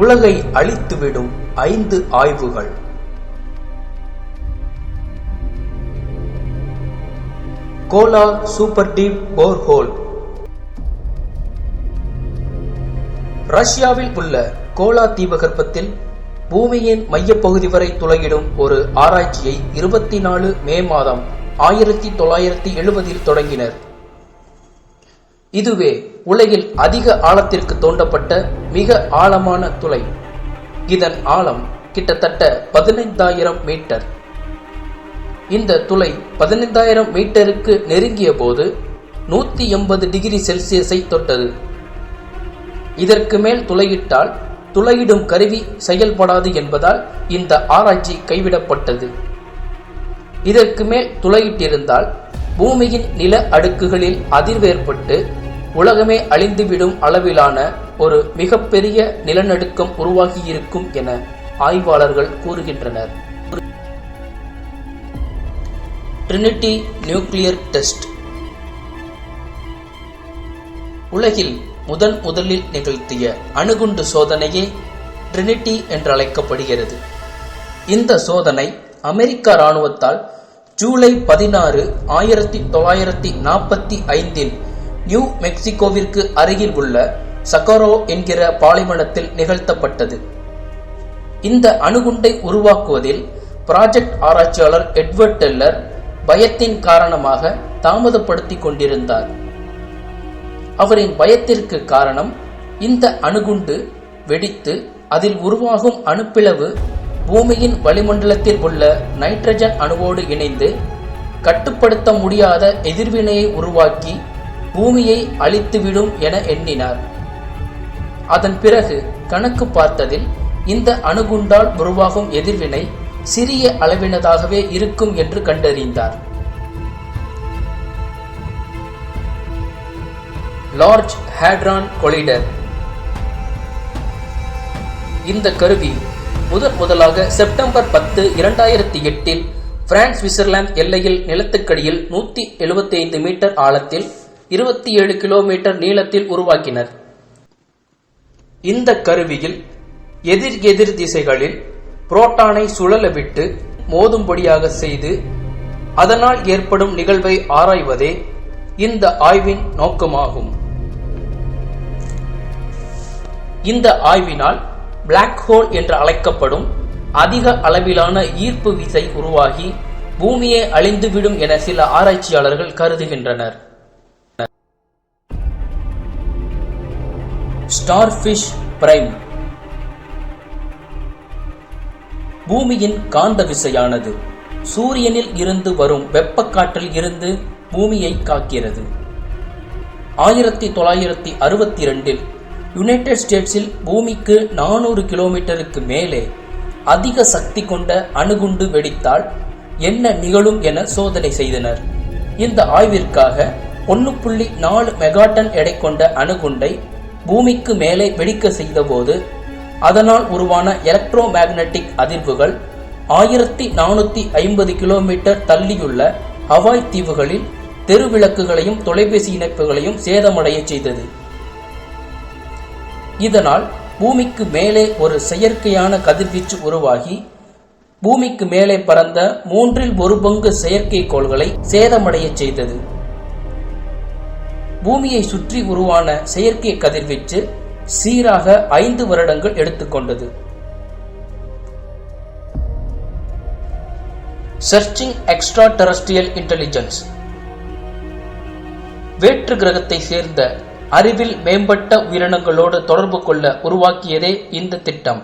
உலகை அழித்துவிடும் ஐந்து ஆய்வுகள். Kola super deep borehole. ரஷ்யாவில் உள்ள கோலா தீபகற்பத்தில் பூமியின் மையப்பகுதி வரை துளையிடும் ஒரு ஆராய்ச்சியை இருபத்தி நாலு மே மாதம் ஆயிரத்தி தொள்ளாயிரத்தி எழுபதில் தொடங்கினர். இதுவே உலகில் அதிக ஆழத்திற்கு தோண்டப்பட்ட மிக ஆழமான துளை. இதன் ஆழம் கிட்டத்தட்ட பதினைந்தாயிரம் மீட்டர். இந்த துளை பதினைந்தாயிரம் மீட்டருக்கு நெருங்கிய போது நூத்தி எண்பது டிகிரி செல்சியஸை தொட்டது. இதற்கு மேல் துளையிட்டால் துளையிடும் கருவி செயல்படாது என்பதால் இந்த ஆராய்ச்சி கைவிடப்பட்டது. இதற்கு மேல் துளையிட்டிருந்தால் பூமியின் நில அடுக்குகளில் அதிர்வேற்பட்டு உலகமே அழிந்துவிடும் அளவிலான ஒரு மிகப்பெரிய நிலநடுக்கம் உருவாகியிருக்கும் என ஆய்வாளர்கள் கூறுகின்றனர். ட்ரினிட்டி நியூக்ளியர் டெஸ்ட் உலகில் முதன் முதலில் நிகழ்த்திய அணுகுண்டு சோதனையே ட்ரினிட்டி என்று அழைக்கப்படுகிறது இந்த சோதனை அமெரிக்க இராணுவத்தால் ஜூலை பதினாறு ஆயிரத்தி தொள்ளாயிரத்தி நாற்பத்தி ஐந்தில் நியூ மெக்சிகோவிற்கு அருகில் உள்ள சகரோ என்கிற பாலைவனத்தில் நிகழ்த்தப்பட்டது. இந்த அணுகுண்டை உருவாக்குவதில் ப்ராஜெக்ட் ஆராய்ச்சியாளர் எட்வர்ட் டெல்லர் பயத்தின் காரணமாக தாமதப்படுத்திக் கொண்டிருந்தார். அவரின் பயத்திற்கு காரணம் இந்த அணுகுண்டு வெடித்து அதில் உருவாகும் அணுப்பிளவு பூமியின் வளிமண்டலத்தில் உள்ள நைட்ரஜன் அணுவோடு இணைந்து கட்டுப்படுத்த முடியாத எதிர்வினையை உருவாக்கி பூமியை அழித்துவிடும் என எண்ணினார். அதன் பிறகு கணக்கு பார்த்ததில் இந்த அணுகுண்டால் உருவாகும் எதிர்வினை சிறிய அளவினதாகவே இருக்கும் என்று கண்டறிந்தார். Large hadron collider. இந்த கருவி முதன் முதலாக செப்டம்பர் பத்து இரண்டாயிரத்தி எட்டில் பிரான்ஸ் சுவிட்சர்லாந்து எல்லையில் நிலத்துக்கடியில் நூத்தி எழுபத்தி ஐந்து மீட்டர் ஆழத்தில் இருபத்தி ஏழு கிலோமீட்டர் நீளத்தில் உருவாக்கினர். இந்த கருவியில் எதிர் எதிர் திசைகளில் புரோட்டானை சுழலவிட்டு மோதும்படியாக செய்து அதனால் ஏற்படும் நிகழ்வை ஆராய்வதே இந்த ஆய்வின் நோக்கமாகும். இந்த ஆய்வினால் பிளாக் ஹோல் என்று அழைக்கப்படும் அதிக அளவிலான ஈர்ப்பு விசை உருவாகி பூமியே அழிந்துவிடும் என சில ஆராய்ச்சியாளர்கள் கருதுகின்றனர். ஸ்டார்ஃபிஷ் பிரைம் பூமியின் காந்த விசையானது சூரியனில் இருந்து வரும் வெப்பக்காற்றில் இருந்து பூமியை காக்கிறது. ஆயிரத்தி தொள்ளாயிரத்தி அறுபத்தி ரெண்டில் யுனைடெட் ஸ்டேட்ஸில் பூமிக்கு நானூறு கிலோமீட்டருக்கு மேலே அதிக சக்தி கொண்ட அணுகுண்டு வெடித்தால் என்ன நிகழும் என சோதனை செய்தனர். இந்த ஆய்விற்காக ஒன்று புள்ளி நாலு மெகாட்டன் எடை கொண்ட அணுகுண்டை பூமிக்கு மேலே வெடிக்க செய்தபோது அதனால் உருவான எலக்ட்ரோ மேக்னட்டிக் அதிர்வுகள் ஆயிரத்தி நானூற்றி ஐம்பது கிலோமீட்டர் தள்ளியுள்ள ஹவாய் தீவுகளில் தெருவிளக்குகளையும் தொலைபேசி இணைப்புகளையும் சேதமடைய செய்தது. இதனால் பூமிக்கு மேலே ஒரு செயற்கையான கதிர்வீச்சு உருவாகி பூமிக்கு மேலே பறந்த மூன்றில் ஒரு பங்கு செயற்கைக்கோள்களை சேதமடைய செய்தது. பூமியை சுற்றி உருவான செயற்கை கதிர்வீச்சு சீராக ஐந்து வருடங்கள் எடுத்துக்கொண்டது சர்ச்சிங் எக்ஸ்ட்ரா டெரஸ்ட்ரியல் இன்டெலிஜென்ஸ் வேற்று கிரகத்தை சேர்ந்த அறிவில் மேம்பட்ட உயிரினங்களோடு தொடர்பு கொள்ள உருவாக்கியதே இந்த திட்டம்.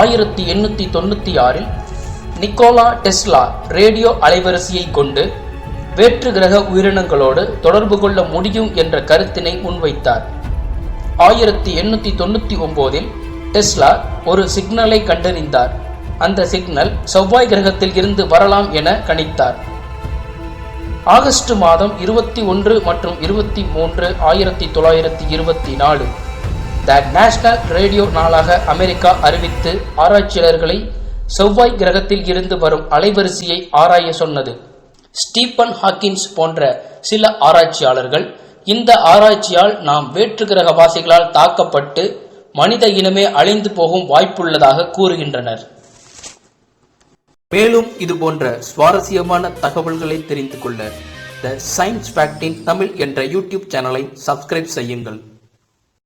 ஆயிரத்தி எண்ணூத்தி தொண்ணூத்தி ஆறில் நிக்கோலா டெஸ்லா ரேடியோ அலைவரிசையை கொண்டு வேற்று கிரக உயிரினங்களோடு தொடர்பு கொள்ள முடியும் என்ற கருத்தினை முன்வைத்தார். ஆயிரத்தி எண்ணூற்றி தொண்ணூத்தி ஒம்போதில் டெஸ்லா ஒரு சிக்னலை கண்டறிந்தார். அந்த சிக்னல் செவ்வாய் கிரகத்தில் இருந்து வரலாம் என கணித்தார். ஆகஸ்ட் மாதம் இருபத்தி ஒன்று மற்றும் இருபத்தி மூன்று ஆயிரத்தி தொள்ளாயிரத்தி இருபத்தி நாலு. த நேஷனல் ரேடியோ நாளாக அமெரிக்கா அறிவித்து ஆராய்ச்சியாளர்களை செவ்வாய் கிரகத்தில் இருந்து வரும் அலைவரிசையை ஆராய சொன்னது. ஸ்டீபன் ஹாக்கின்ஸ் போன்ற சில ஆராய்ச்சியாளர்கள் இந்த ஆராய்ச்சியால் நாம் வேற்று கிரகவாசிகளால் தாக்கப்பட்டு மனித இனமே அழிந்து போகும் வாய்ப்புள்ளதாக கூறுகின்றனர். மேலும் இது போன்ற சுவாரஸ்யமான தகவல்களை தெரிந்து கொள்ள த சயின்ஸ் ஃபேக்டின் தமிழ் என்ற யூடியூப் சேனலை சப்ஸ்கிரைப் செய்யுங்கள்.